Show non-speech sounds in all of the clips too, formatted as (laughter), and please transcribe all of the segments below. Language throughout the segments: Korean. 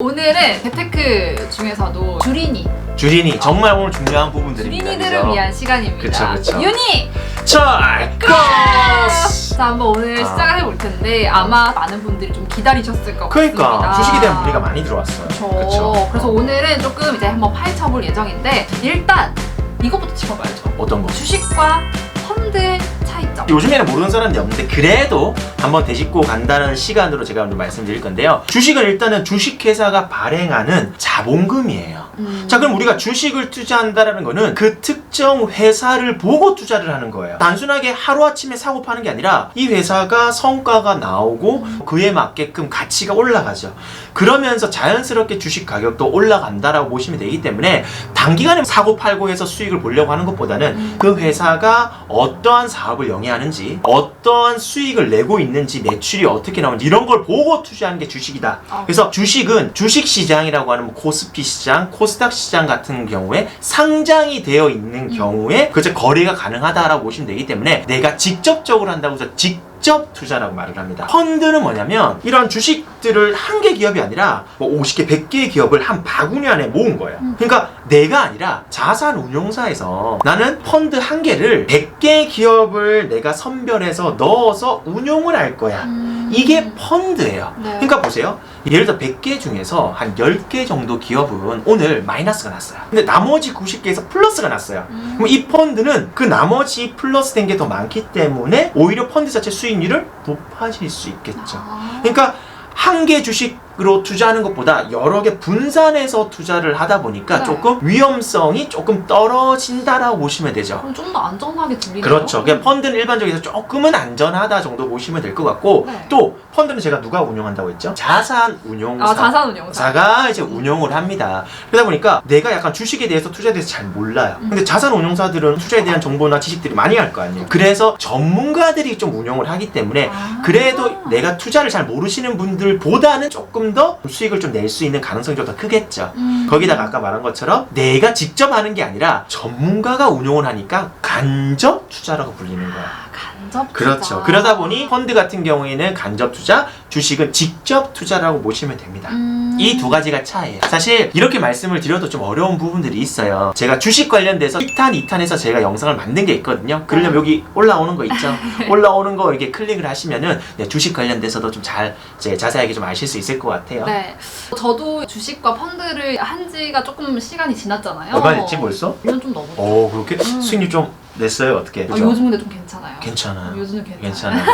오늘은 재테크 중에서도 주린이, 주린이 정말 오늘 중요한 부분들입니다. 주린이들을? 위한 시간입니다. 그쵸, 그쵸. 유니! 찰코스! 자, 한번 오늘 아. 시작을 해볼 텐데 아마 많은 분들이 좀 기다리셨을 것 그러니까 같습니다. 주식에 대한 문의가 많이 들어왔어요. 그쵸? 그래서 오늘은 조금 이제 한번 파헤쳐볼 예정인데 일단 이거부터 짚어봐야죠. 어떤 거? 주식과 펀드의 차이점. 요즘에는 모르는 사람이 없는데 그래도 한번 되짚고 간다는 시간으로 제가 오늘 말씀드릴 건데요. 주식은 일단은 주식회사가 발행하는 자본금이에요. 음. 자 그럼 우리가 주식을 투자한다라는 거는 그 특정 회사를 보고 투자를 하는 거예요. 단순하게 하루아침에 사고 파는 게 아니라 이 회사가 성과가 나오고 그에 맞게끔 가치가 올라가죠. 그러면서 자연스럽게 주식 가격도 올라간다라고 보시면 되기 때문에 단기간에 사고 팔고 해서 수익을 보려고 하는 것보다는 음. 그 회사가 어떠한 사업을 영위하는지 어떠한 수익을 내고 있는지 매출이 어떻게 나오는지 이런 걸 보고 투자하는 게 주식이다. 어. 그래서 주식은 주식 시장이라고 하는 뭐 코스피 시장, 코스닥 시장 같은 경우에 상장이 되어 있는 음. 경우에 그저 거래가 가능하다라고 보시면 되기 때문에 내가 직접적으로 한다고 해서 직접 투자라고 말을 합니다. 펀드는 뭐냐면 이런 주식들을 한 개 기업이 아니라 뭐 50개, 100개의 기업을 한 바구니 안에 모은 거예요. 음. 그러니까 내가 아니라 자산 운용사에서 나는 펀드 한 개를 100개의 기업을 내가 선별해서 넣어서 운용을 할 거야. 음. 이게 펀드예요. 네. 그러니까 보세요. 예를 들어 100개 중에서 한 10개 정도 기업은 오늘 마이너스가 났어요. 근데 나머지 90개에서 플러스가 났어요. 음. 그럼 이 펀드는 그 나머지 플러스 된 게 더 많기 때문에 오히려 펀드 자체 수익률을 높아질 수 있겠죠. 아. 그러니까 한 개 주식 으로 투자하는 것보다 여러 개 분산해서 투자를 하다 보니까 네. 조금 위험성이 조금 떨어진다라고 보시면 되죠. 그럼 좀 더 안전하게 들리네요. 그렇죠. 그냥 펀드는 일반적으로 조금은 안전하다 정도 보시면 될 것 같고 네. 또 펀드는 제가 누가 운영한다고 했죠? 자산 운용사. 아 자산 운용사. 가 이제 운영을 합니다. 그러다 보니까 내가 약간 주식에 대해서 투자에 대해서 잘 몰라요. 음. 근데 자산 운용사들은 투자에 대한 정보나 지식들이 많이 할 거 아니에요. 그래서 전문가들이 좀 운영을 하기 때문에 아. 그래도 내가 투자를 잘 모르시는 분들보다는 조금 더 수익을 좀 낼 수 있는 가능성이 좀 더 크겠죠. 음. 거기다가 아까 말한 것처럼 내가 직접 하는 게 아니라 전문가가 운용을 하니까 간접 투자라고 불리는 거야. 아, 간 접 그렇죠. 그러다 보니 펀드 같은 경우에는 간접 투자, 주식은 직접 투자라고 보시면 됩니다. 음. 이두 가지가 차이예요. 사실 이렇게 말씀을 드려도 좀 어려운 부분들이 있어요. 제가 주식 관련돼서 1탄, 2탄에서 제가 영상을 만든 게 있거든요. 그러려면 네. 여기 올라오는 거 있죠. (laughs) 올라오는 거 이렇게 클릭을 하시면은 네, 주식 관련돼서도 좀 잘 자세하게 좀 아실 수 있을 것 같아요. 네. 저도 주식과 펀드를 한 지가 조금 시간이 지났잖아요. 얼마 됐지 벌써? 1년 좀 넘었죠. 오 그렇게 음. 수익률 좀 냈어요 어떻게? 아, 그죠? 요즘 근데 좀 괜찮아요. 괜찮아요. 요즘은 괜찮아요. 괜찮아요.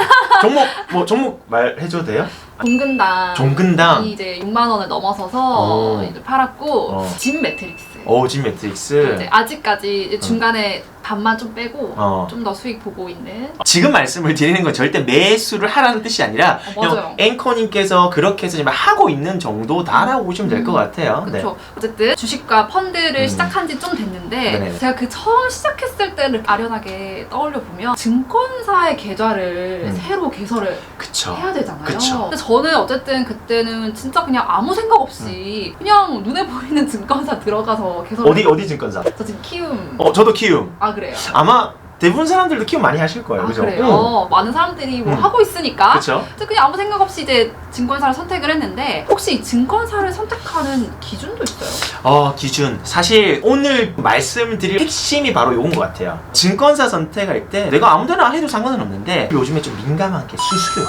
종목 뭐 종목 말해줘도 돼요? 종근당. 종근당. 이 이제 6만 원을 넘어서서 오. 이제 팔았고 어. 진 매트릭스. 오진 매트릭스. 이제 아직까지 이제 중간에 반만 좀 빼고 어. 좀 더 수익 보고 있는. 지금 말씀을 드리는 건 절대 매수를 하라는 뜻이 아니라 어, 맞아요. 그냥 앵커님께서 그렇게 해서 지금 하고 있는 정도다라고 보시면 될것 음. 같아요. 네. 그렇죠. 어쨌든 주식과 펀드를 음. 시작한 지 좀 됐는데 네네. 제가 그 처음 시작했을 때를 아련하게 떠올려 보면 증권사의 계좌를 음. 새로 개설을 그쵸. 해야 되잖아요. 그쵸. 근데 저는 어쨌든 그때는 진짜 그냥 아무 생각 없이 그냥 눈에 보이는 (laughs) 증권사 들어가서 개설. 음. 어디 어디 증권사? 저 지금 키움. 어 저도 키움. 아 그래요. 아마 대부분 사람들도 키움 많이 하실 거예요. 아 그죠? 그래요. 많은 사람들이 뭐 음. 하고 있으니까. 그렇죠. 그래서 그냥 아무 생각 없이 이제 증권사를 선택을 했는데 혹시 이 증권사를 선택하는 기준도 있어요? 어 기준 사실 오늘 말씀드릴 핵심이 바로 요건 것 같아요. 증권사 선택할 때 내가 아무 데나 해도 상관은 없는데 요즘에 좀 민감한 게 수수료.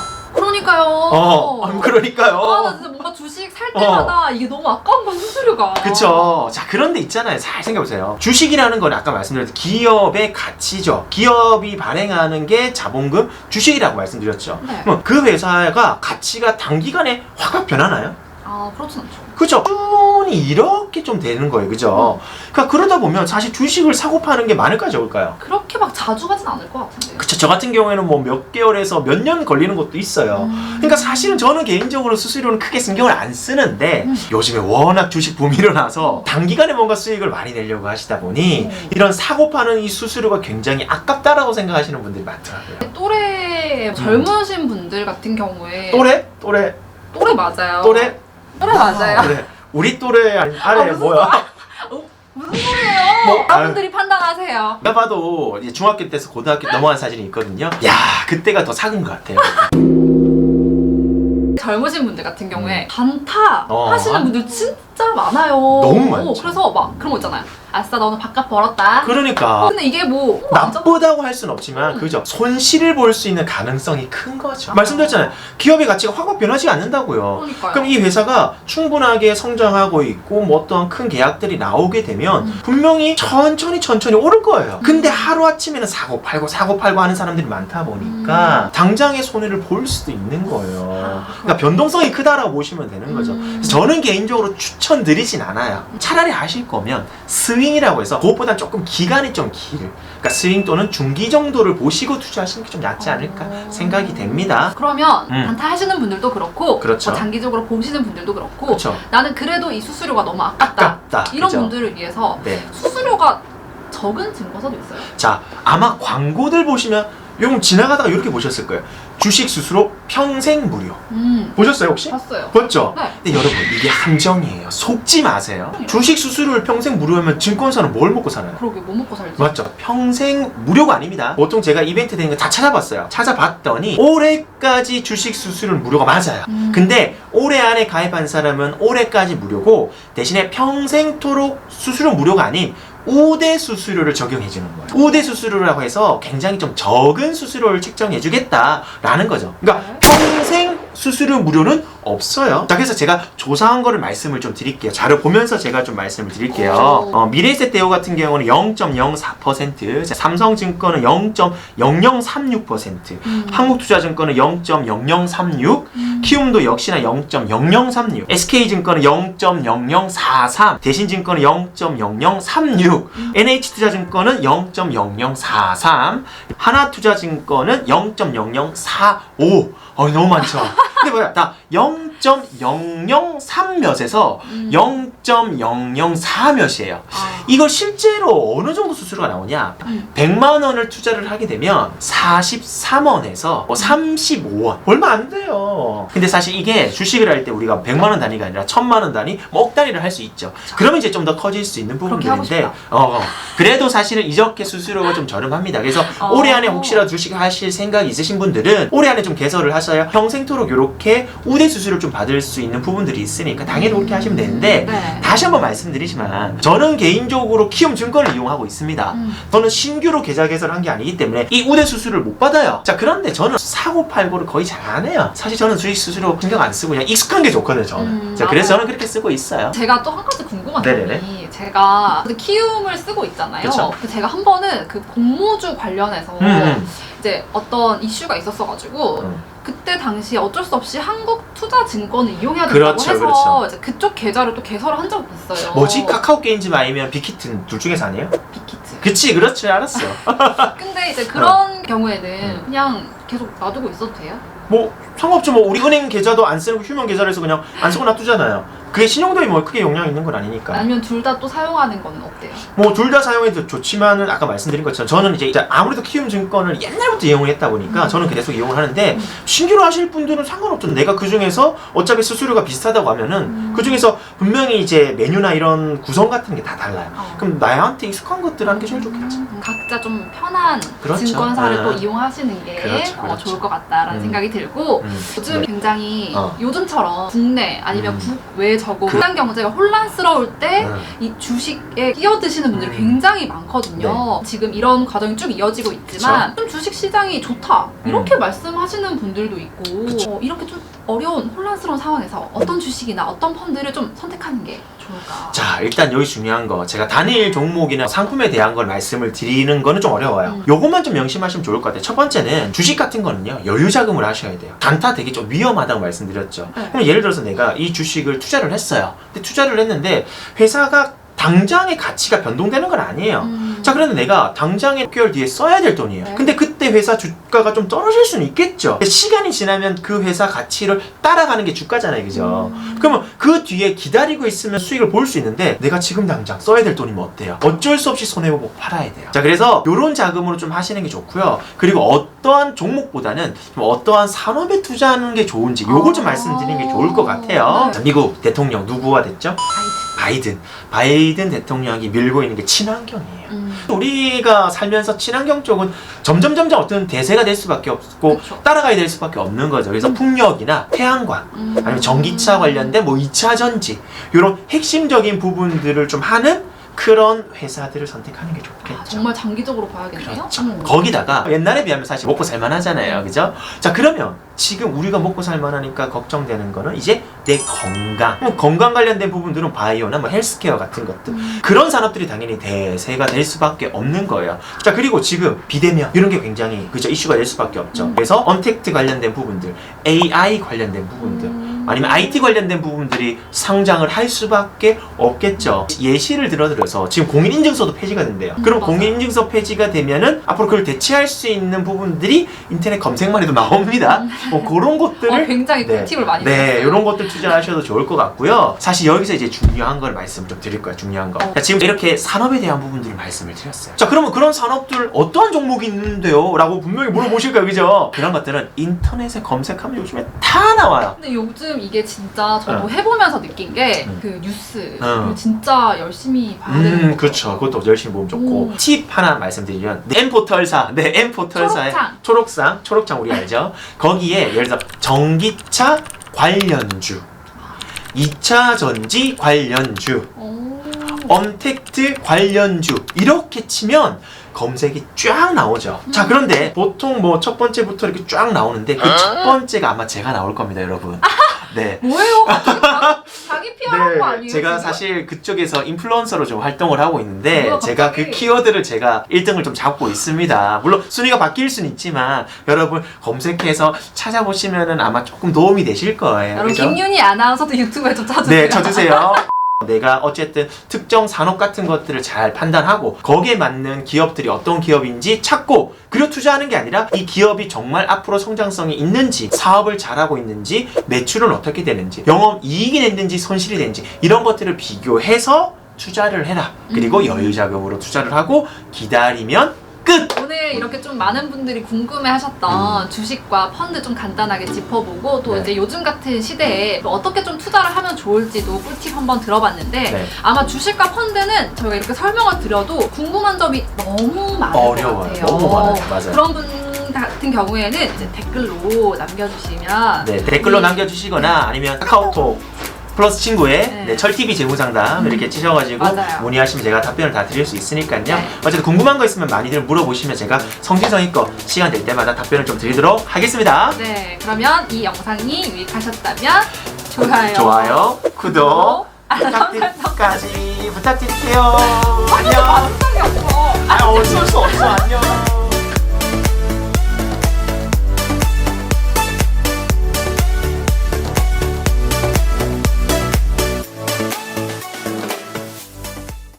그러니까요. 어, 아, 그러니까요. 아, 나 진짜 뭔가 주식 살 때마다 이게 너무 아까운 거야, 수수료가. 그쵸. 자, 그런데 있잖아요. 잘 생각해보세요. 주식이라는 건 아까 말씀드렸듯이 기업의 가치죠. 기업이 발행하는 게 자본금, 주식이라고 말씀드렸죠. 네. 그럼 그 회사가 가치가 단기간에 확확 변하나요? 아, 그렇진 않죠. 그죠? 꾸준히 이렇게 좀 되는 거예요. 그죠? 그러니까 그러다 보면 사실 주식을 사고 파는 게 많을까요? 적을까요? 그렇게 막 자주 가진 않을 것 같은데요. 그쵸. 저 같은 경우에는 뭐 몇 개월에서 몇 년 걸리는 것도 있어요. 음. 그러니까 사실은 저는 개인적으로 수수료는 크게 신경을 안 쓰는데 음. 요즘에 워낙 주식 붐이 일어나서 단기간에 뭔가 수익을 많이 내려고 하시다 보니 음. 이런 사고 파는 이 수수료가 굉장히 아깝다라고 생각하시는 분들이 많더라고요. 또래 젊으신 분들 같은 경우에 음. 또래? 또래? 또래 맞아요. 또래? 또래 맞아요. 그래. 우리 또래 아니, 아래 아, 무슨 뭐야? 무슨 소리예요? 뭐, 여러분들이 판단하세요. 내가 봐도 이제 중학교 때에서 고등학교 넘어간 사진이 있거든요. 야 그때가 더 작은 것 같아요. 젊으신 분들 같은 경우에 단타 음. 어, 하시는 한- 분들 진짜 많아요. 너무 많죠. 그래서 막 그런 거 있잖아요. 아싸 너는 바깥 벌었다. 그러니까 근데 이게 뭐 어, 나쁘다고 할 수는 없지만 음. 그죠 손실을 볼 수 있는 가능성이 큰 거죠 말씀드렸잖아요 기업의 가치가 확 변하지 않는다고요 그러니까요. 그럼 이 회사가 충분하게 성장하고 있고 뭐 어떤 큰 계약들이 나오게 되면 음. 분명히 천천히 천천히 오를 거예요 근데 하루아침에는 사고 팔고 사고 팔고 하는 사람들이 많다 보니까 당장의 손해를 볼 수도 있는 거예요 음. 아, 그러니까 변동성이 크다라고 보시면 되는 거죠 음. 그래서 저는 개인적으로 추천드리진 않아요. 차라리 하실 거면 스 윙이라고 해서 그것보다 조금 기간이 좀 길. 그러니까 스윙 또는 중기 정도를 보시고 투자하시는 게 좀 낫지 않을까 어. 생각이 됩니다. 그러면 음. 단타 하시는 분들도 그렇고 그렇죠. 뭐 장기적으로 보시는 분들도 그렇고 그렇죠. 나는 그래도 이 수수료가 너무 아깝다. 아깝다. 이런 그죠? 분들을 위해서 네. 수수료가 적은 증거서도 있어요. 자, 아마 광고들 보시면 요금 지나가다가 이렇게 보셨을 거예요. 주식 수수료 평생 무료. 음, 보셨어요 혹시? 봤어요. 봤죠? 네. 근데 여러분 이게 함정이에요. 속지 마세요. 주식 수수료를 평생 무료하면 증권사는 뭘 먹고 살아요? 그러게 뭐 먹고 살지? 맞죠. 평생 무료가 아닙니다. 보통 제가 이벤트 되는 거 다 찾아봤어요. 찾아봤더니 올해까지 주식 수수료는 무료가 맞아요. 음. 근데 올해 안에 가입한 사람은 올해까지 무료고 대신에 평생토록 수수료 무료가 아닌 우대 수수료를 적용해 주는 거예요. 우대 수수료라고 해서 굉장히 좀 적은 수수료를 책정해 주겠다라는 거죠. 그러니까 네. 평생 수수료 무료는 없어요. 자, 그래서 제가 조사한 거를 말씀을 좀 드릴게요. 자료 보면서 제가 좀 말씀을 드릴게요. 오. 어, 미래에셋 대우 같은 경우는 0.04%, 자, 삼성증권은 0.0036%, 음. 한국투자증권은 0.0036, 음. 키움도 역시나 0.0036, SK증권은 0.0043, 대신증권은 0.0036, 음. NH투자증권은 0.0043, 하나투자증권은 0.0045. 어, 너무 많죠. 근데 뭐야, 다0.003 몇에서 음. 0.004 몇이에요. 아. 이걸 실제로 어느 정도 수수료가 나오냐? 음. 100만 원을 투자를 하게 되면 43원에서 35원 얼마 안 돼요. 근데 사실 이게 주식을 할 때 우리가 100만 원 단위가 아니라 1000만 원 단위, 뭐억 단위를 할 수 있죠. 그러면 이제 좀 더 커질 수 있는 부분들인데 싶다. 어, 어. 그래도 사실은 이렇게 수수료가 좀 저렴합니다. 그래서 어. 올해 안에 혹시라도 주식 하실 생각이 있으신 분들은 올해 안에 좀 개설을 하셔야 평생토록 이렇게 우대 수수료를 좀 받을 수 있는 부분들이 있으니까 당연히 그렇게 하시면 되는데 네. 다시 한번 말씀드리지만 저는 개인적으로 키움 증권을 이용하고 있습니다. 음. 저는 신규로 계좌 개설한 게 아니기 때문에 이 우대 수수료를 못 받아요. 자 그런데 저는 사고 팔고를 거의 잘 안 해요. 사실 저는 주식 수수료 신경 안 쓰고 그냥 익숙한 게 좋거든요. 저는. 음, 자 그래서 맞아요. 저는 그렇게 쓰고 있어요. 제가 또 한 가지 궁금한 네네네. 점이 제가 그 키움을 쓰고 있잖아요. 그쵸. 그 제가 한 번은 그 공모주 관련해서 음, 음. 이제 어떤 이슈가 있었어가지고 음. 그때 당시 어쩔 수 없이 한국 투자 증권을 이용해야 된다고 그렇죠, 해서 그렇죠. 이제 그쪽 계좌를 또 개설을 한 적이 있어요. 뭐지 카카오 게임즈 아니면 빅히트 둘 중에서 아니에요? 빅히트. 그치 그렇지 알았어. (laughs) 근데 이제 그런 경우에는 음. 그냥 계속 놔두고 있어도 돼요? 뭐 상관없죠. 뭐 우리 은행 계좌도 안 쓰고 휴면 계좌를 해서 그냥 안 쓰고 놔두잖아요. 그게 신용도에 뭐 크게 영향 있는 건 아니니까. 아니면 둘 다 또 사용하는 거는 어때요? 뭐 둘 다 사용해도 좋지만은 아까 말씀드린 것처럼 저는 이제 아무래도 키움 증권을 옛날부터 이용을 했다 보니까 음. 저는 계속 이용을 하는데 음. 신규로 하실 분들은 상관없죠. 내가 그 중에서 어차피 수수료가 비슷하다고 하면은 음. 그 중에서 분명히 이제 메뉴나 이런 구성 같은 게 다 달라요. 어. 그럼 나한테 익숙한 것들 하는 게 제일 좋겠지. 음, 각자 좀 편한 그렇죠. 증권사를 네. 또 이용하시는 게 그렇죠, 어, 그렇죠. 좋을 것 같다라는 음. 생각이 들고 음. 요즘 네. 굉장히 어. 요즘처럼 국내 아니면 음. 국외 적으로 그- 시장 경제가 혼란스러울 때 음. 이 주식에 끼어드시는 분들이 음. 굉장히 많거든요. 지금 이런 과정이 쭉 이어지고 있지만 좀 주식 시장이 좋다 이렇게 말씀하시는 분들도 있고 음. 어, 이렇게 좀 어려운 혼란스러운 상황에서 어떤 주식이나 어떤 펀드를 좀 선택하는 게 좋을까? 자 일단 여기 중요한 거 제가 단일 종목이나 상품에 대한 걸 말씀을 드리는 거는 좀 어려워요 음. 요것만 좀 명심하시면 좋을 것 같아요 첫 번째는 주식 같은 거는요 여유 자금을 하셔야 돼요 단타 되게 좀 위험하다고 말씀드렸죠 네. 그럼 예를 들어서 내가 이 주식을 투자를 했어요 근데 투자를 했는데 회사가 당장의 가치가 변동되는 건 아니에요 음. 자 그런데 내가 당장에 6개월 뒤에 써야 될 돈이에요 네. 근데 그 때 회사 주가가 좀 떨어질 수는 있겠죠 시간이 지나면 그 회사 가치를 따라가는 게 주가잖아요 그죠 음. 그러면 그 뒤에 기다리고 있으면 수익을 볼 수 있는데 내가 지금 당장 써야 될 돈이면 어때요? 어쩔 수 없이 손해보고 팔아야 돼요. 자 그래서 이런 자금으로 좀 하시는 게 좋고요. 그리고 어떠한 종목보다는 좀 어떠한 산업에 투자하는 게 좋은지 요걸 좀 아. 말씀드리는 게 좋을 것 같아요. 네. 자, 미국 대통령 누구가 됐죠? 바이든. 바이든. 바이든 대통령이 밀고 있는 게 친환경이에요. 음. 우리가 살면서 친환경 쪽은 점점 점점 어떤 대세가 될 수밖에 없고 그쵸. 따라가야 될 수밖에 없는 거죠. 그래서 풍력이나 태양광 음. 아니면 전기차 관련된 뭐 2차 전지 이런 핵심적인 부분들을 좀 하는 그런 회사들을 선택하는 게 좋겠죠. 아, 정말 장기적으로 봐야겠네요. 그렇죠. 음. 거기다가 옛날에 비하면 사실 먹고 살만하잖아요. 그죠? 자, 그러면 지금 우리가 먹고 살만하니까 걱정되는 거는 이제 내 건강. 뭐 건강 관련된 부분들은 바이오나 뭐 헬스케어 같은 것들. 음. 그런 산업들이 당연히 대세가 될 수밖에 없는 거예요. 자, 그리고 지금 비대면 이런 게 굉장히 그죠? 이슈가 될 수밖에 없죠. 음. 그래서 언택트 관련된 부분들, AI 관련된 부분들, 음. 아니면 IT 관련된 부분들이 상장을 할 수밖에 없겠죠. 예시를 들어드려서 지금 공인인증서도 폐지가 된대요. 음, 그럼 맞아요. 공인인증서 폐지가 되면은 앞으로 그걸 대체할 수 있는 부분들이 인터넷 검색만 해도 나옵니다. 뭐 그런 것들을 어, 굉장히 네. 꿀팁을 많이 네. 이런 것들 투자하셔도 좋을 것 같고요. 사실 여기서 이제 중요한 걸 말씀 좀 드릴 거예요. 중요한 거. 어. 자, 지금 이렇게 산업에 대한 부분들을 말씀을 드렸어요. 자, 그러면 그런 산업들 어떠한 종목이 있는데요? 라고 분명히 물어보실 거예요. 그죠? 그런 것들은 인터넷에 검색하면 요즘에 다 나와요. 근데 요즘 이게 진짜 저도 어. 해보면서 느낀 게 음. 그 뉴스 어. 진짜 열심히 봐야 되는 음, 거 그렇죠. 그것도 열심히 보면 좋고. 음. 팁 하나 말씀드리면, M 포털사, 네, M 포털사의 초록창. 초록상, 초록창 우리 알죠? 거기에 예를 들어 전기차 관련주, 2차 전지 관련주, 오. 언택트 관련주 이렇게 치면 검색이 쫙 나오죠. 자 음. 그런데 보통 뭐 첫 번째부터 이렇게 쫙 나오는데 그 첫 번째가 아마 제가 나올 겁니다, 여러분. (laughs) 네. 뭐예요? 갑자기 (laughs) 자- 자기 피아한 거 아니에요? 제가 지금? 사실 그쪽에서 인플루언서로 좀 활동을 하고 있는데 뭐야, 제가 그 갑자기? 키워드를 제가 1등을 좀 잡고 있습니다. 물론 순위가 바뀔 수는 있지만 여러분 검색해서 찾아보시면은 아마 조금 도움이 되실 거예요. 여러분 그죠? 김윤희 아나운서도 유튜브에 좀 찾으세요. 네, 쳐주세요. (laughs) 내가 어쨌든 특정 산업 같은 것들을 잘 판단하고 거기에 맞는 기업들이 어떤 기업인지 찾고 그리고 투자하는 게 아니라 이 기업이 정말 앞으로 성장성이 있는지 사업을 잘하고 있는지 매출은 어떻게 되는지 영업 이익이 냈는지 손실이 됐는지 이런 것들을 비교해서 투자를 해라. 그리고 음. 여유 자금으로 투자를 하고 기다리면 끝. 오늘 이렇게 좀 많은 분들이 궁금해 하셨던 주식과 펀드 좀 간단하게 짚어보고 또 음. 네. 이제 요즘 같은 시대에 뭐 어떻게 좀 투자를 하면 좋을지도 꿀팁 한번 들어봤는데 네. 아마 주식과 펀드는 저희가 이렇게 설명을 드려도 궁금한 점이 너무 많을 어려워요. 것 같아요. 너무 많아요. 맞아요. 그런 분 같은 경우에는 이제 댓글로 남겨주시면 네, 댓글로 우리- 남겨주시거나 아니면 카카오톡 플러스 친구에 네. 네, 철TV 재무상담 음. 이렇게 치셔가지고 맞아요. 문의하시면 제가 답변을 다 드릴 수 있으니까요. 네. 어쨌든 궁금한 거 있으면 많이들 물어보시면 제가 성실성의껏 시간 될 때마다 답변을 좀 드리도록 하겠습니다. 네 그러면 이 영상이 유익하셨다면 좋아요 좋아요, 구독, 알람 부탁드리까지 부탁드릴게요. 안녕. 없어 아, 어쩔 수 없어. 안녕.